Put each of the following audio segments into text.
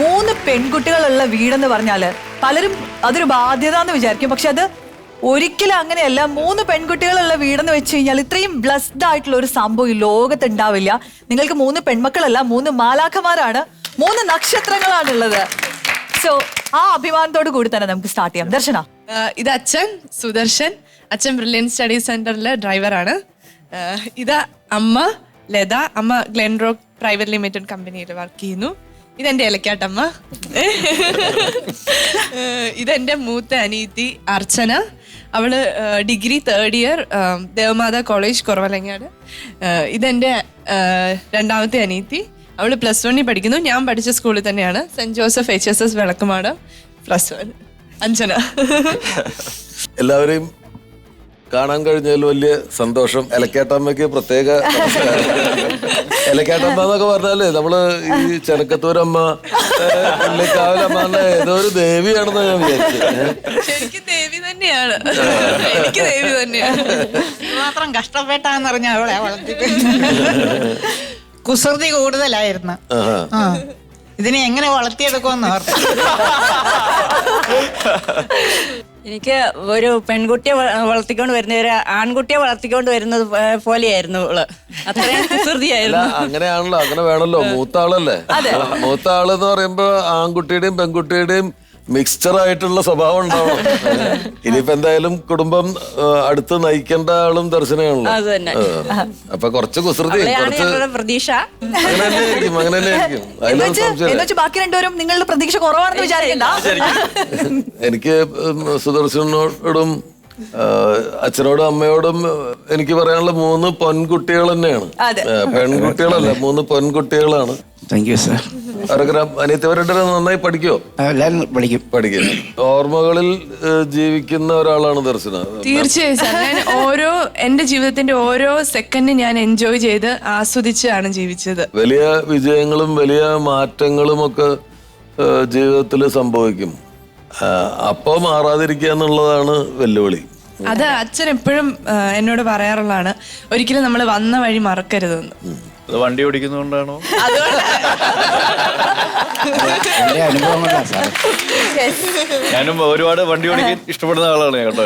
മൂന്ന് പെൺകുട്ടികളുള്ള വീടെന്ന് പറഞ്ഞാൽ പലരും അതൊരു ബാധ്യത എന്ന് വിചാരിക്കും. പക്ഷെ അത് ഒരിക്കലും അങ്ങനെയല്ല. മൂന്ന് പെൺകുട്ടികളുള്ള വീടെന്ന് വെച്ച് കഴിഞ്ഞാൽ ഇത്രയും ബ്ലസ്ഡ് ആയിട്ടുള്ള ഒരു സംഭവം ഈ ലോകത്ത് ഉണ്ടാവില്ല നിങ്ങൾക്ക് മൂന്ന് പെൺമക്കളല്ല മൂന്ന് മാലാഖമാരാണ് മൂന്ന് നക്ഷത്രങ്ങളാണുള്ളത്. സോ ആ അഭിമാനത്തോട് കൂടി തന്നെ നമുക്ക് സ്റ്റാർട്ട് ചെയ്യാം. ദർശന. ഇത് അച്ഛൻ സുദർശൻ. അച്ഛൻ ബ്രില്യൻ സ്റ്റഡി സെന്ററിലെ ഡ്രൈവറാണ് ഇത് അമ്മ ലത. അമ്മ ഗ്ലെൻറോക്ക് പ്രൈവറ്റ് ലിമിറ്റഡ് കമ്പനിയിൽ വർക്ക് ചെയ്യുന്നു. ഇതെന്റെ ഇലക്കാട്ടമ്മ ഇതെന്റെ മൂത്ത അനീതി അർച്ചന. അവൾ degree third year Devamatha college Kuravilangad. ഇതെന്റെ രണ്ടാമത്തെ അനീതി അവൾ പ്ലസ് വണ്ണിൽ പഠിക്കുന്നു. ഞാൻ പഠിച്ച സ്കൂളിൽ തന്നെയാണ്. Saint Joseph H S S Vilakkumadu. Plus one Anjana. എല്ലാവരെയും കാണാൻ കഴിഞ്ഞതിൽ വലിയ സന്തോഷം. എലക്കേട്ടമ്മയ്ക്ക് പ്രത്യേക നമസ്കാരം. എലക്കേട്ടമ്മ എന്നൊക്കെ പറഞ്ഞാൽ നമ്മൾ ഈ ചെനക്കത്തൂരമ്മ പുള്ളിക്കാവിലമ്മ എന്ന ഏതോ ഒരു ദേവിയാണെന്ന് ഞാൻ വിചാരിച്ചു. ശരിക്കും ദേവി തന്നെയാണ്. എനിക്ക് ദേവി തന്നെയാണ്. മാത്രം കഷ്ടപ്പെട്ടാന്ന് പറഞ്ഞ അവളെ വളർത്തി കുസൃതി കൂടുതലായിരുന്നു. ആഹാ. ആ. ഇതിനെ എങ്ങനെ വളർത്തിയെടുക്കുമെന്ന് ഓർത്തു. എനിക്ക് ഒരു പെൺകുട്ടിയെ വളർത്തിക്കൊണ്ട് വരുന്ന ഒരു ആൺകുട്ടിയെ വളർത്തിക്കൊണ്ട് വരുന്നത് പോലെയായിരുന്നു ഇവൾ. അത്രയും കുസൃതിയായിരുന്നു. അങ്ങനെയാണല്ലോ അങ്ങനെ വേണല്ലോ മൂത്ത ആളല്ലേ മൂത്ത ആൾ എന്ന് പറയുമ്പോ ആൺകുട്ടിയുടെയും പെൺകുട്ടിയുടെയും മിക്സ്ചർ ആയിട്ടുള്ള സ്വഭാവം ഉണ്ടാവണം. ഇനിയിപ്പോ എന്തായാലും കുടുംബം അടുത്ത് നയിക്കേണ്ട ആളും ദർശനമാണല്ലോ. അപ്പൊ കുറച്ച് കുസൃതി പ്രതീക്ഷ. ബാക്കി രണ്ടുപേരും നിങ്ങളുടെ പ്രതീക്ഷ കുറവാണെന്ന് വിചാരിക്കണ്ട. എനിക്ക് സുദർശനോടും അച്ഛനോടും അമ്മയോടും എനിക്ക് പറയാനുള്ള മൂന്ന് പൊൻകുട്ടികൾ തന്നെയാണ്. അതെ. പെൺകുട്ടികളല്ല മൂന്ന് പൊൻകുട്ടികളാണ്. താങ്ക് യു സാർ അവരൊക്കെ അനിയത്തവരുടെ നന്നായി പഠിക്കോ എല്ലാരും പഠിക്കും. പഠിക്കും. ഓർമ്മകളിൽ ജീവിക്കുന്ന ഒരാളാണ് ദർശന. തീർച്ചയായും സാർ. ഞാൻ ഓരോ എന്റെ ജീവിതത്തിന്റെ ഓരോ സെക്കൻഡ് ഞാൻ എൻജോയ് ചെയ്ത് ആസ്വദിച്ചാണ് ജീവിച്ചത്. വലിയ വിജയങ്ങളും വലിയ മാറ്റങ്ങളും ഒക്കെ ജീവിതത്തിൽ സംഭവിക്കും. അപ്പൊ അപ്പോ മാറാതിരിക്കുക എന്നുള്ളതാണ് വെല്ലുവിളി. അത് അച്ഛൻ എപ്പോഴും എന്നോട് പറയാറുള്ളതാണ് ഒരിക്കലും നമ്മൾ വന്ന വഴി മറക്കരുതെന്ന്. വണ്ടി ഓടിക്കുന്നതുകൊണ്ടാണോ? എന്റെ അനുഭവം കൊണ്ടാണ് സാർ ഞാനും ഒരുപാട് വണ്ടി ഓടിക്കാൻ ഇഷ്ടപ്പെടുന്ന ആളാണ് കേട്ടോ.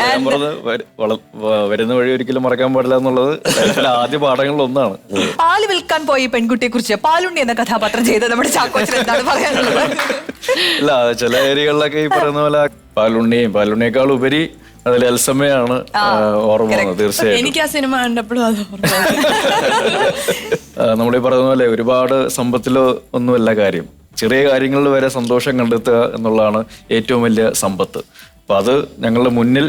ഞാൻ പറഞ്ഞത് വര- വള- വ- വരുന്ന വഴി ഒരിക്കലും മറക്കാൻ പാടില്ല എന്നുള്ളത് ലൈഫിലെ ആദ്യ പാഠങ്ങളിൽ ഒന്നാണ് പാൽ വിൽക്കാൻ പോയി പെൺകുട്ടിയെ കുറിച്ച് പാലുണ്ണി എന്ന കഥാപാത്രം ചെയ്ത നമ്മുടെ ചാക്കോച്ചൻ എന്താണ് പറയാനുള്ളത്? ഇല്ല ചില ഏരിയകളിലൊക്കെ ഈ പറയുന്ന പോലെ പാലുണ്ണിയും പാലുണ്ണിയേക്കാൾ ഉപരി അതിൽ എൽസമ്മയാണ് ഓർമ്മ വന്നത് തീർച്ചയായിട്ടും. എനിക്ക് ആ സിനിമ കണ്ടപ്പോഴും അത്. ആ, നമ്മളീ പറയുന്ന പോലെ ഒരുപാട് സമ്പത്തിലോ ഒന്നുമല്ല കാര്യം. ചെറിയ കാര്യങ്ങളിൽ വരെ സന്തോഷം കണ്ടെത്തുക എന്നുള്ളതാണ് ഏറ്റവും വലിയ സമ്പത്ത്. അപ്പൊ അത് ഞങ്ങളുടെ മുന്നിൽ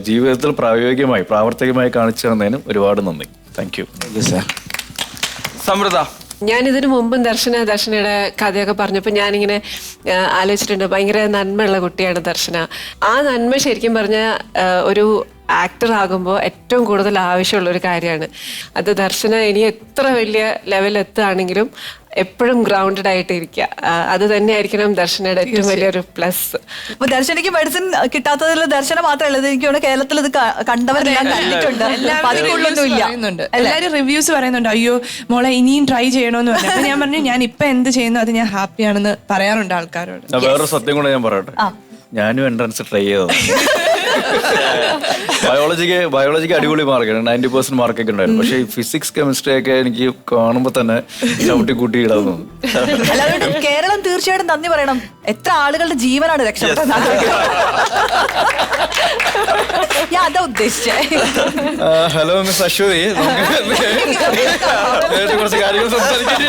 ജീവിതത്തിൽ പ്രായോഗികമായി പ്രാവർത്തികമായി കാണിച്ചു തന്നതിനും ഒരുപാട് നന്ദി. Thank you thank you Samriddha ഞാൻ ഇതിനു മുമ്പും ദർശന ദർശനയുടെ കഥയൊക്കെ പറഞ്ഞപ്പോൾ ഞാനിങ്ങനെ ആലോചിച്ചിട്ടുണ്ട്. ഭയങ്കര നന്മയുള്ള കുട്ടിയാണ് ദർശന. ആ നന്മ ശരിക്കും പറഞ്ഞാൽ ഒരു ആക്ടർ ആകുമ്പോൾ ഏറ്റവും കൂടുതൽ ആവശ്യമുള്ള ഒരു കാര്യമാണ്. അത് ദർശന ഇനി എത്ര വലിയ ലെവൽ എത്തുകയാണെങ്കിലും എപ്പോഴും ഗ്രൗണ്ടഡ് ആയിട്ട് ഇരിക്കുക. അത് തന്നെയായിരിക്കണം ദർശനയുടെ ഏറ്റവും വലിയൊരു പ്ലസ് അപ്പൊ ദർശനയ്ക്ക് മെഡിസിൻ കിട്ടാത്തതിൽ ദർശനം മാത്രമല്ല എനിക്ക് തോന്നുന്നു കേരളത്തിൽ ഇത് കണ്ടവരെല്ലാം കണ്ടിട്ടുണ്ട്. എല്ലാവരും റിവ്യൂസ് പറയുന്നുണ്ട്. അയ്യോ മോളെ ഇനിയും ട്രൈ ചെയ്യണമെന്ന് പറഞ്ഞു. അപ്പൊ ഞാൻ പറഞ്ഞു ഞാൻ ഇപ്പൊ എന്ത് ചെയ്യുന്നു അത് ഞാൻ ഹാപ്പിയാണെന്ന് പറയാറുണ്ട് ആൾക്കാരോട്. വേറെ വേറൊരു സത്യം കൂടെ ഞാൻ പറയട്ടെ? ഞാനും എൻട്രൻസ് ട്രൈ ചെയ്തത് ബയോളജിക്ക് ബയോളജിക്ക് അടിപൊളി മാർക്കാണ് നയന്റി പെർസെന്റ് മാർക്കൊക്കെ ഉണ്ടായിരുന്നു. പക്ഷേ ഈ ഫിസിക്സ് കെമിസ്ട്രി ഒക്കെ എനിക്ക് കാണുമ്പോൾ തന്നെ ചവിട്ടി കൂട്ടി ഇടാൻ തോന്നും അല്ലാതെ കേരളം തീർച്ചയായിട്ടും നന്ദി പറയണം. എത്ര ആളുകളുടെ ജീവനാണ് രക്ഷപ്പെട്ടത് ഞാൻ അതാ ഉദ്ദേശിച്ചേ. Hello miss Aswathy. കുറച്ച് കാര്യങ്ങൾ സംസാരിക്കേണ്ടി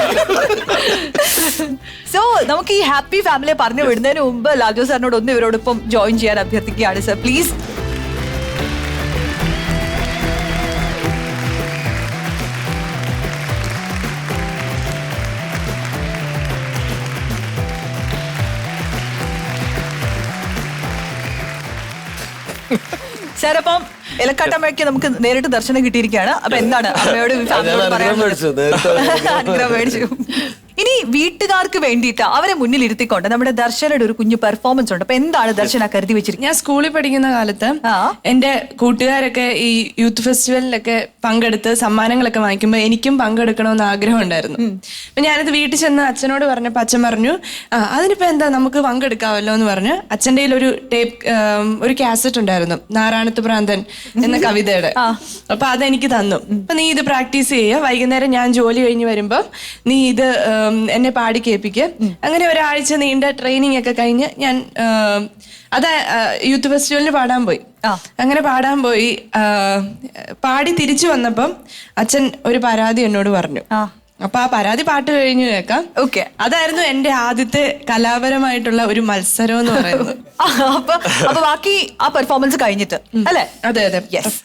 സോ നമുക്ക് ഈ ഹാപ്പി ഫാമിലിയെ പറഞ്ഞു വിടുന്നതിന് മുമ്പ് ലാൽജോ സാറിനോട് ഒന്ന് ഇവരോടൊപ്പം ജോയിൻ ചെയ്യാൻ അഭ്യർത്ഥിക്കുകയാണ് സർ പ്ലീസ് സാർ അപ്പം ഇലക്കാട്ടമ്മയ്ക്ക് നമുക്ക് നേരിട്ട് ദർശനം കിട്ടിയിരിക്കുകയാണ്. അപ്പൊ എന്താണ് അമ്മയോട് അനുഗ്രഹം മേടിച്ചു. വീട്ടുകാർക്ക് വേണ്ടിയിട്ട് അവരെ മുന്നിൽ ഇരുത്തിക്കൊണ്ട് നമ്മുടെ ദർശനയുടെ ഒരു കുഞ്ഞു പെർഫോമൻസ് ഉണ്ട്. അപ്പൊ എന്താണ് ദർശന കരുതി വെച്ചിരിക്കുന്നത്? ഞാൻ സ്കൂളിൽ പഠിക്കുന്ന കാലത്ത്. എന്റെ കൂട്ടുകാരൊക്കെ ഈ യൂത്ത് ഫെസ്റ്റിവലിലൊക്കെ പങ്കെടുത്ത് സമ്മാനങ്ങളൊക്കെ വാങ്ങിക്കുമ്പോൾ എനിക്കും പങ്കെടുക്കണമെന്ന് ആഗ്രഹം ഉണ്ടായിരുന്നു അപ്പൊ ഞാനത് വീട്ടിൽ ചെന്ന് അച്ഛനോട് പറഞ്ഞപ്പോൾ അച്ഛൻ പറഞ്ഞു ആ അതിനിപ്പോ എന്താ നമുക്ക് പങ്കെടുക്കാമല്ലോ എന്ന് പറഞ്ഞു അച്ഛന്റെ ഒരു ടേപ്പ് ഒരു കാസറ്റ് ഉണ്ടായിരുന്നു നാരായണത്ത് ഭ്രാന്തൻ എന്ന കവിതയുടെ. അപ്പൊ അതെനിക്ക് തന്നു. അപ്പൊ നീ ഇത് പ്രാക്ടീസ് ചെയ്യുക. വൈകുന്നേരം ഞാൻ ജോലി കഴിഞ്ഞ് വരുമ്പം നീ ഇത് എന്നെ പാടി കേൾപ്പിക്കുക. അങ്ങനെ ഒരാഴ്ച നീണ്ട ട്രെയിനിങ് ഒക്കെ കഴിഞ്ഞ് ഞാൻ അത് യൂത്ത് ഫെസ്റ്റിവലിന് പാടാൻ പോയി. അങ്ങനെ പാടാൻ പോയി. പാടി തിരിച്ചു വന്നപ്പം അച്ഛൻ ഒരു പരാതി എന്നോട് പറഞ്ഞു. അപ്പൊ ആ പരാതി പാട്ട് കഴിഞ്ഞു കേൾക്കാം. ഓക്കെ. അതായിരുന്നു എന്റെ ആദ്യത്തെ കലാപരമായിട്ടുള്ള ഒരു മത്സരം എന്ന് പറയുന്നത്. അപ്പൊ അപ്പൊ ബാക്കി ആ പെർഫോമൻസ് കഴിഞ്ഞിട്ട് അല്ലേ? അതെ അതെ. യെസ്